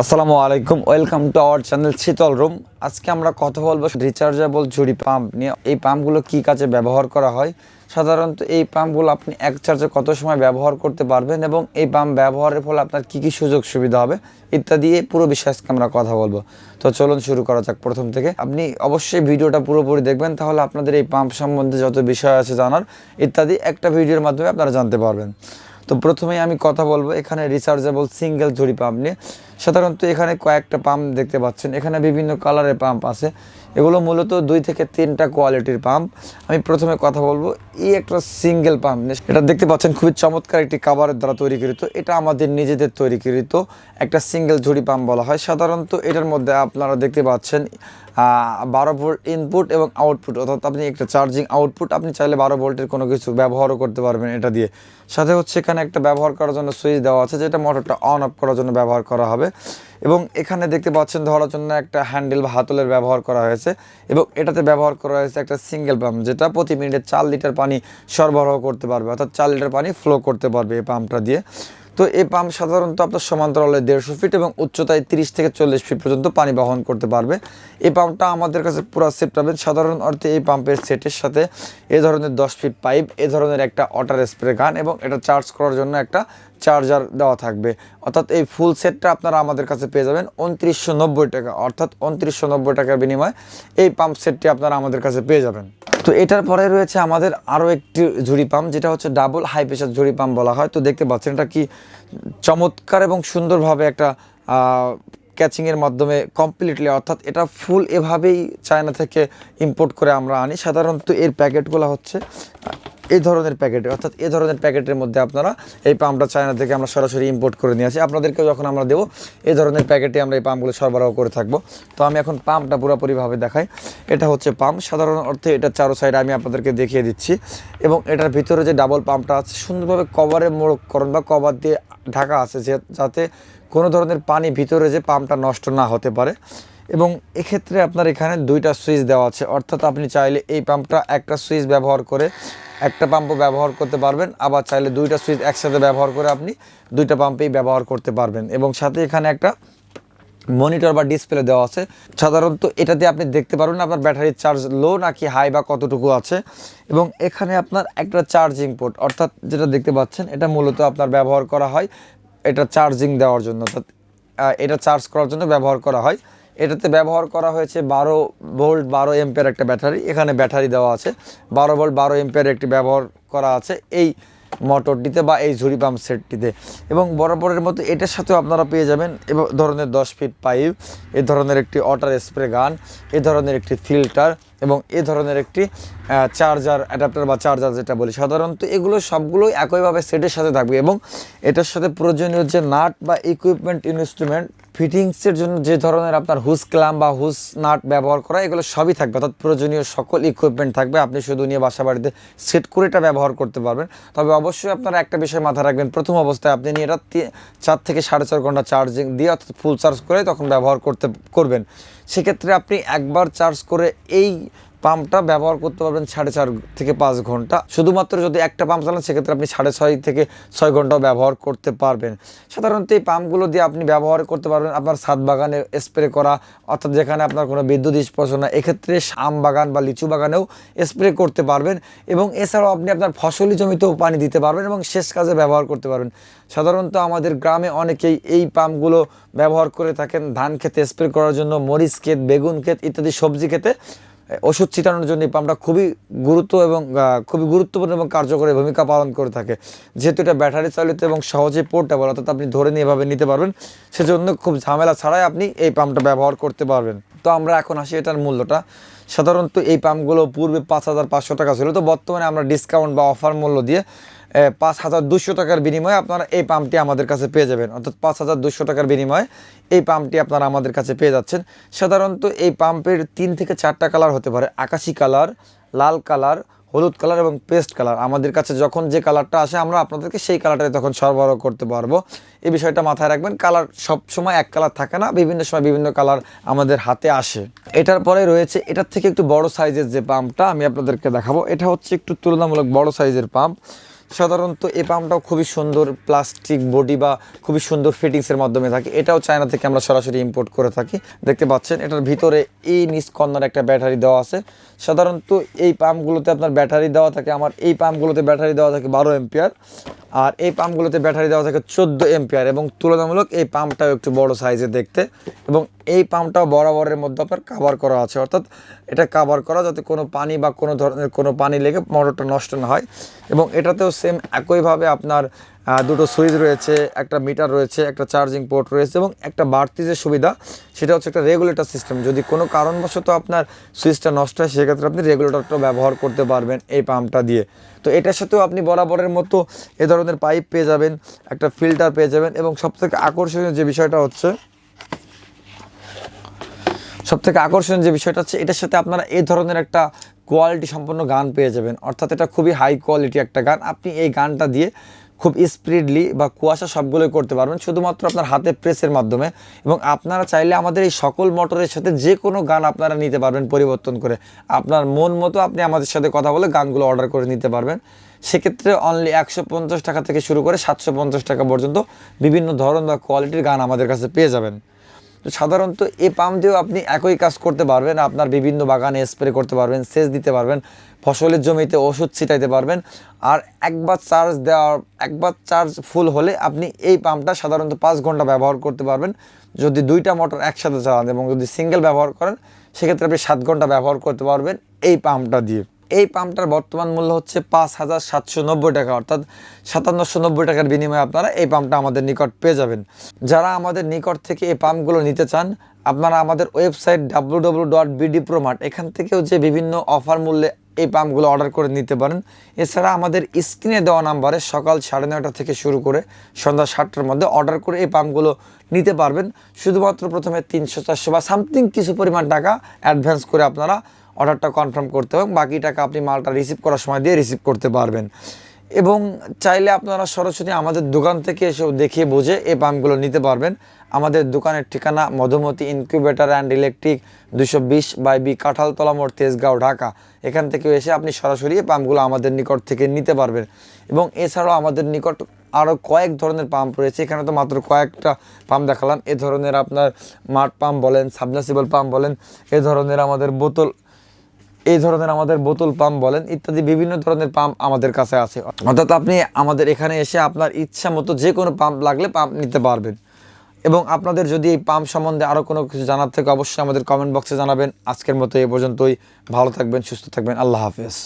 আসসালামু আলাইকুম, welcome to our channel Shital room. আজকে আমরা কথা বলব রিচার্জেবল ঝুড়ি পাম্প নিয়ে। এই পাম্পগুলো কী কাজে ব্যবহার করা হয়? সাধারণত এই পাম্পগুলো আপনি এক চার্জে কত সময় ব্যবহার করতে পারবেন এবং এই পাম্প ব্যবহারের ফলে আপনার কী কী সুযোগ সুবিধা হবে ইত্যাদি পুরো বিষয়ে আজকে আমরা কথা বলব। তো চলুন শুরু করা যাক প্রথম থেকে। আপনি অবশ্যই ভিডিওটা পুরোপুরি দেখবেন, তাহলে আপনাদের এই পাম্প সম্বন্ধে যত বিষয় আছে জানার ইত্যাদি একটা ভিডিওর মাধ্যমে আপনারা জানতে পারবেন। তো প্রথমেই আমি কথা বলব এখানে রিচার্জেবল সিঙ্গেল ঝুড়ি পাম্প নিয়ে। সাধারণত এখানে কয়েকটা পাম্প দেখতে পাচ্ছেন। এখানে বিভিন্ন কালারের পাম্প আছে। এগুলো মূলত দুই থেকে তিনটা কোয়ালিটির পাম্প। আমি প্রথমে কথা বলব, এই একটা সিঙ্গেল পাম্প। এটা দেখতে পাচ্ছেন খুবই চমৎকার একটি কাভারের দ্বারা তৈরিকৃত এটা আমাদের নিজেদের তৈরিকৃত একটা সিঙ্গেল ঝুড়ি পাম্প বলা হয়। সাধারণত এটার মধ্যে আপনারা দেখতে পাচ্ছেন বারো ভোল্ট ইনপুট এবং আউটপুট অর্থাৎ আপনি একটা চার্জিং আউটপুট আপনি চাইলে বারো ভোল্টের কোনো কিছু ব্যবহারও করতে পারবেন এটা দিয়ে। সাথে হচ্ছে এখানে একটা ব্যবহার করার জন্য সুইচ দেওয়া আছে, যেটা মোটরটা অন অফ করার জন্য ব্যবহার করা হবে। এবং এখানে দেখতে পাচ্ছেন ধরার জন্য একটা হ্যান্ডেল বা হাতলের ব্যবহার করা হয়েছে এবং এটাতে ব্যবহার করা হয়েছে একটা সিঙ্গেল পাম্প, যেটা প্রতি মিনিটে চার লিটার পানি সরবরাহ করতে পারবে, অর্থাৎ চার লিটার পানি ফ্লো করতে পারবে এই পাম্পটা দিয়ে। তো এই পাম্প সাধারণত আপনার সমান্তরালে দেড়শো ফিট এবং উচ্চতায় তিরিশ থেকে চল্লিশ ফিট পর্যন্ত পানি বহন করতে পারবে। এই পাম্পটা আমাদের কাছে পুরো সেট পাবেন। সাধারণ অর্থে এই পাম্পের সেটের সাথে এ ধরনের দশ ফিট পাইপ, এ ধরনের একটা ওয়াটার স্প্রে গান এবং এটা চার্জ করার জন্য একটা চার্জার দেওয়া থাকবে। অর্থাৎ এই ফুল সেটটা আপনারা আমাদের কাছে পেয়ে যাবেন উনত্রিশশো টাকা। অর্থাৎ উনত্রিশশো টাকার বিনিময়ে এই পাম্প সেটটি আপনারা আমাদের কাছে পেয়ে যাবেন। তো এটার পরে রয়েছে আমাদের আরও একটি ঝুড়ি পাম্প, যেটা হচ্ছে ডাবল হাই প্রেশার ঝুড়ি পাম্প বলা হয়। তো দেখতে পাচ্ছেন এটা কি চমৎকার এবং সুন্দরভাবে একটা ক্যাচিংয়ের মাধ্যমে কমপ্লিটলি অর্থাৎ এটা ফুল এভাবেই চায়না থেকে ইম্পোর্ট করে আমরা আনি। সাধারণত এর প্যাকেটগুলো হচ্ছে এই ধরনের প্যাকেটে, অর্থাৎ এই ধরনের প্যাকেটের মধ্যে আপনারা এই পাম্পটা চায়না থেকে আমরা সরাসরি ইম্পোর্ট করে নিয়ে আসি। আপনাদেরকে যখন আমরা দেবো, এই ধরনের প্যাকেটে আমরা এই পাম্পগুলো সরবরাহ করে থাকব। তো আমি এখন পাম্পটা পুরোপুরিভাবে দেখাই। এটা হচ্ছে পাম্প। সাধারণ অর্থে এটা চারো সাইড আমি আপনাদেরকে দেখিয়ে দিচ্ছি। এবং এটার ভিতরে যে ডাবল পাম্পটা আছে, সুন্দরভাবে কভারে মোড়করণ বা কভার দিয়ে ঢাকা আছে, যে যাতে কোনো ধরনের পানি ভিতরে যে পাম্পটা নষ্ট না হতে পারে। এবং এক্ষেত্রে আপনার এখানে দুইটা সুইচ দেওয়া আছে। অর্থাৎ আপনি চাইলে এই পাম্পটা একটা সুইচ ব্যবহার করে একটা পাম্পও ব্যবহার করতে পারবেন। আবার চাইলে দুইটা সুইচ একসাথে ব্যবহার করে আপনি দুইটা পাম্পেই ব্যবহার করতে পারবেন। এবং সাথে এখানে একটা মনিটর বা ডিসপ্লে দেওয়া আছে। সাধারণত এটাতে আপনি দেখতে পারবেন আপনার ব্যাটারির চার্জ লো নাকি হাই বা কতটুকু আছে। এবং এখানে আপনার একটা চার্জিং পোর্ট, অর্থাৎ যেটা দেখতে পাচ্ছেন, এটা মূলত আপনার ব্যবহার করা হয় এটা চার্জিং দেওয়ার জন্য এটা চার্জ করার জন্য ব্যবহার করা হয়। এটাতে ব্যবহার করা হয়েছে বারো ভোল্ট বারো এম্পের একটা ব্যাটারি। এখানে ব্যাটারি দেওয়া আছে। বারো ভোল্ট বারো এম্পের একটি ব্যবহার করা আছে। এই মোটরটিতে বা এই ঝুড়ি পাম্প সেটটিতে। এবং বরাবরের মতো এটার সাথেও আপনারা পেয়ে যাবেন এ ধরনের দশ ফিট পাইপ, এ ধরনের একটি ওয়াটার স্প্রে গান, এ ধরনের একটি ফিল্টার এবং এ ধরনের একটি চার্জার অ্যাডাপ্টার বা চার্জার যেটা বলি। সাধারণত এগুলো সবগুলোই একইভাবে সেটের সাথে থাকবে এবং এটার সাথে প্রয়োজনীয় যে নাট বা ইকুইপমেন্ট ইনস্ট্রুমেন্ট ফিটিংসের জন্য যে ধরনের আপনার হুস ক্লাম বা হুস নাট ব্যবহার করা, এগুলো সবই থাকবে। অর্থাৎ প্রয়োজনীয় সকল ইকুইপমেন্ট থাকবে। আপনি শুধু নিয়ে বাসা বাড়িতে সেট করে এটা ব্যবহার করতে পারবেন। তবে অবশ্যই আপনারা একটা বিষয় মাথায় রাখবেন। প্রথম অবস্থায় আপনি নিয়ে এটা চার থেকে সাড়ে চার ঘণ্টা চার্জিং দিয়ে অর্থাৎ ফুল চার্জ করে তখন ব্যবহার করতে, করবেন। সেক্ষেত্রে আপনি একবার চার্জ করে এই পাম্পটা ব্যবহার করতে পারবেন সাড়ে চার থেকে পাঁচ ঘণ্টা। শুধুমাত্র যদি একটা পাম্প চালান, সেক্ষেত্রে আপনি সাড়ে ছয় থেকে ছয় ঘন্টাও ব্যবহার করতে পারবেন। সাধারণত এই পাম্পগুলো দিয়ে আপনি ব্যবহার করতে পারবেন আপনার ছাদ বাগানে স্প্রে করা, অর্থাৎ যেখানে আপনার কোনো বিদ্যুৎ স্পর্শ না, এক্ষেত্রে আম বাগান বা লিচু বাগানেও স্প্রে করতে পারবেন এবং এছাড়াও আপনি আপনার ফসলি জমিতেও পানি দিতে পারবেন এবং শেষ কাজে ব্যবহার করতে পারবেন। সাধারণত আমাদের গ্রামে অনেকেই এই পাম্পগুলো ব্যবহার করে থাকেন। ধান খেতে স্প্রে করার জন্য, মরিচ ক্ষেত, বেগুন ক্ষেত ইত্যাদি সবজি খেতে ওষুধ ছিটানোর জন্য পাম্পটা খুবই গুরুত্ব এবং খুবই গুরুত্বপূর্ণ এবং কার্যকরী ভূমিকা পালন করে থাকে। যেহেতু এটা ব্যাটারি চালিত এবং সহজে পোর্টেবল, অর্থাৎ আপনি ধরে নিয়ে এভাবে নিতে পারবেন, সেজন্য খুব ঝামেলা ছাড়াই আপনি এই পাম্পটা ব্যবহার করতে পারবেন। তো আমরা এখন আসি এটার মূল্যটা। সাধারণত এই পাম্পগুলো পূর্বে পাঁচ হাজার পাঁচশো টাকা ছিল। তো বর্তমানে আমরা ডিসকাউন্ট বা অফার মূল্য দিয়ে পাঁচ হাজার দুশো টাকার বিনিময়ে আপনারা এই পাম্পটি আমাদের কাছে পেয়ে যাবেন। অর্থাৎ পাঁচ হাজার দুশো টাকার বিনিময়ে এই পাম্পটি আপনারা আমাদের কাছে পেয়ে যাচ্ছেন। সাধারণত এই পাম্পের তিন থেকে চারটা কালার হতে পারে। আকাশি কালার, লাল কালার, হলুদ কালার এবং পেস্ট কালার। আমাদের কাছে যখন যে কালারটা আসে, আমরা আপনাদেরকে সেই কালারটাই তখন সরবরাহ করতে পারব। এই বিষয়টা মাথায় রাখবেন, কালার সব সময় এক কালার থাকে না, বিভিন্ন সময় বিভিন্ন কালার আমাদের হাতে আসে। এটার পরে রয়েছে, এটার থেকে একটু বড় সাইজের যে পাম্পটা আমি আপনাদেরকে দেখাবো। এটা হচ্ছে একটু তুলনামূলক বড় সাইজের পাম্প। সাধারণত এই পাম্পটাও খুবই সুন্দর প্লাস্টিক বডি বা খুবই সুন্দর ফিটিংসের মাধ্যমে থাকে। এটাও চায়না থেকে আমরা সরাসরি ইম্পোর্ট করে থাকি। দেখতে পাচ্ছেন, এটার ভিতরে এই নিচ কর্নার একটা ব্যাটারি দেওয়া আছে। সাধারণত এই পাম্পগুলোতে আপনার ব্যাটারি দেওয়া থাকে, আমার এই পাম্পগুলোতে ব্যাটারি দেওয়া থাকে বারো এম্পিয়ার আর এই পাম্পগুলোতে ব্যাটারি দেওয়া থাকে চোদ্দ এম্পিয়ার এবং তুলনামূলক এই পাম্পটাও একটু বড় সাইজের দেখতে। এবং এই পাম্পটাও বরাবরের মধ্যে আপনার কাভার করা আছে। অর্থাৎ এটা কাভার করা যাতে কোনো পানি বা কোনো ধরনের কোনো পানি লেগে মোটরটা নষ্ট না হয়। এবং এটাতেও সেম একইভাবে আপনার দুটো সুইচ রয়েছে, একটা মিটার রয়েছে, একটা চার্জিং পোর্ট রয়েছে এবং একটা বাড়তি যে সুবিধা, সেটা হচ্ছে একটা রেগুলেটর সিস্টেম যদি কোনো কারণবশত আপনার সুইচটা নষ্ট হয়, সেক্ষেত্রে আপনি রেগুলেটরটা ব্যবহার করতে পারবেন এই পাম্পটা দিয়ে। তো এটার সাথেও আপনি বরাবরের মতো এ ধরনের পাইপ পেয়ে যাবেন, একটা ফিল্টার পেয়ে যাবেন এবং সবথেকে আকর্ষণীয় যে বিষয়টা হচ্ছে সব থেকে আকর্ষণীয় যে বিষয়টা হচ্ছে, এটার সাথে আপনারা এই ধরনের একটা কোয়ালিটি সম্পন্ন গান পেয়ে যাবেন। অর্থাৎ এটা খুবই হাই কোয়ালিটি একটা গান। আপনি এই গানটা দিয়ে খুব স্পিডলি বা কুয়াশা সবগুলোই করতে পারবেন, শুধুমাত্র আপনার হাতে প্রেসের মাধ্যমে। এবং আপনারা চাইলে আমাদের এই সকল মোটরের সাথে যে কোনো গান আপনারা নিতে পারবেন পরিবর্তন করে। আপনার মন মতো আপনি আমাদের সাথে কথা বলে গানগুলো অর্ডার করে নিতে পারবেন। সেক্ষেত্রে অনলি একশো পঞ্চাশ টাকা থেকে শুরু করে সাতশো পঞ্চাশ টাকা পর্যন্ত বিভিন্ন ধরন বা কোয়ালিটির গান আমাদের কাছে পেয়ে যাবেন। তো সাধারণত এই পাম্প দিয়েও আপনি একই কাজ করতে পারবেন, আপনার বিভিন্ন বাগানে স্প্রে করতে পারবেন, সেচ দিতে পারবেন, ফসলের জমিতে ওষুধ ছিটাইতে পারবেন, আর একবার চার্জ দেওয়ার, একবার চার্জ ফুল হলে আপনি এই পাম্পটা সাধারণত পাঁচ ঘণ্টা ব্যবহার করতে পারবেন। যদি দুইটা মোটর একসাথে চালান এবং যদি সিঙ্গেল ব্যবহার করেন, সেক্ষেত্রে আপনি সাত ঘণ্টা ব্যবহার করতে পারবেন এই পাম্পটা দিয়ে। এই পাম্পটার বর্তমান মূল্য হচ্ছে পাঁচ হাজার সাতশো নব্বই টাকা, অর্থাৎ সাতান্নশো নব্বই টাকার বিনিময়ে আপনারা এই পাম্পটা আমাদের নিকট পেয়ে যাবেন। যারা আমাদের নিকট থেকে এই পাম্পগুলো নিতে চান, আপনারা আমাদের website W W dot BD Promart এখান থেকেও যে বিভিন্ন অফার মূল্যে এই পাম্পগুলো অর্ডার করে নিতে পারেন। এছাড়া আমাদের স্ক্রিনে দেওয়া নাম্বারে সকাল সাড়ে নয়টা থেকে শুরু করে সন্ধ্যা সাতটার মধ্যে অর্ডার করে এই পাম্পগুলো নিতে পারবেন। শুধুমাত্র প্রথমে তিনশো চারশো বা সামথিং কিছু পরিমাণ টাকা অ্যাডভান্স করে আপনারা অর্ডারটা কনফার্ম করতে এবং বাকি টাকা আপনি মালটা রিসিভ করার সময় দিয়ে রিসিভ করতে পারবেন। এবং চাইলে আপনারা সরাসরি আমাদের দোকান থেকে এসে দেখিয়ে বুঝে এই পাম্পগুলো নিতে পারবেন। আমাদের দোকানের ঠিকানা মধুমতি ইনকিউবেটার অ্যান্ড ইলেকট্রিক দুশো বিশ বাই বি কাঁঠালতলা মোড় তেজগাঁও, ঢাকা। এখান থেকে এসে আপনি সরাসরি এই পাম্পগুলো আমাদের নিকট থেকে নিতে পারবেন। এবং এছাড়াও আমাদের নিকট আরও কয়েক ধরনের পাম্প রয়েছে। এখানে তো মাত্র কয়েকটা পাম্প দেখালাম। এ ধরনের আপনার মাঠ পাম্প বলেন সাবনাসিবল পাম্প বলেন, এ ধরনের আমাদের বোতল এই ধরনের আমাদের বোতল পাম্প বলেন ইত্যাদি বিভিন্ন ধরনের পাম্প আমাদের কাছে আছে। অর্থাৎ আপনি আমাদের এখানে এসে আপনার ইচ্ছা মতো যে কোনো পাম্প লাগলে পাম্প নিতে পারবেন। এবং আপনাদের যদি এই পাম্প সম্বন্ধে আরও কোনো কিছু জানার থেকে অবশ্যই আমাদের কমেন্ট বক্সে জানাবেন। আজকের মতো এ পর্যন্তই। ভালো থাকবেন, সুস্থ থাকবেন। আল্লাহ হাফেজ।